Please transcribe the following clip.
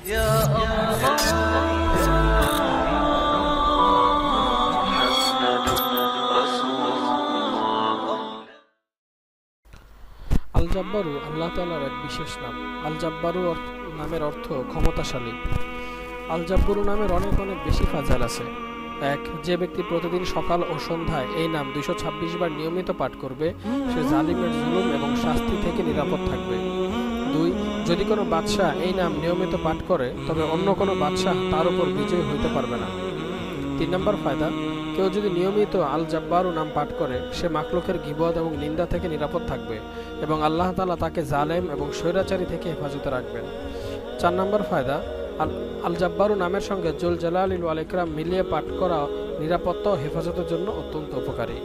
আল জাব্বারু আল্লাহ তাআলার এক বিশেষ নাম। আল জাব্বারু নামের অর্থ ক্ষমতাশালী। আল জাব্বুরু নামের অনেক অনেক বেশি ফাজাল আছে। এক, যে ব্যক্তি প্রতিদিন সকাল ও সন্ধ্যায় এই নাম দুইশো ছাব্বিশ বার নিয়মিত পাঠ করবে, সে জালিমের জুলুম এবং শাস্তি থেকে নিরাপদ থাকবে। দুই যদি কোনো বাদশাহ এই নাম নিয়মিত পাঠ করে, তবে অন্য কোনো বাদশাহ তার উপর বিজয়ী হইতে পারবে না। তিন নম্বর ফায়দা, কেউ যদি নিয়মিত আল জব্বারু নাম পাঠ করে, সে মাকলুকের গিবদ এবং নিন্দা থেকে নিরাপদ থাকবে এবং আল্লাহ তালা তাকে জালেম এবং স্বৈরাচারী থেকে হেফাজতে রাখবেন। চার নম্বর ফায়দা, আল জব্বারু নামের সঙ্গে জুল জালাল ইউ আল ইকরাম মিলিয়ে পাঠ করা নিরাপত্তা ও হেফাজতের জন্য অত্যন্ত উপকারী।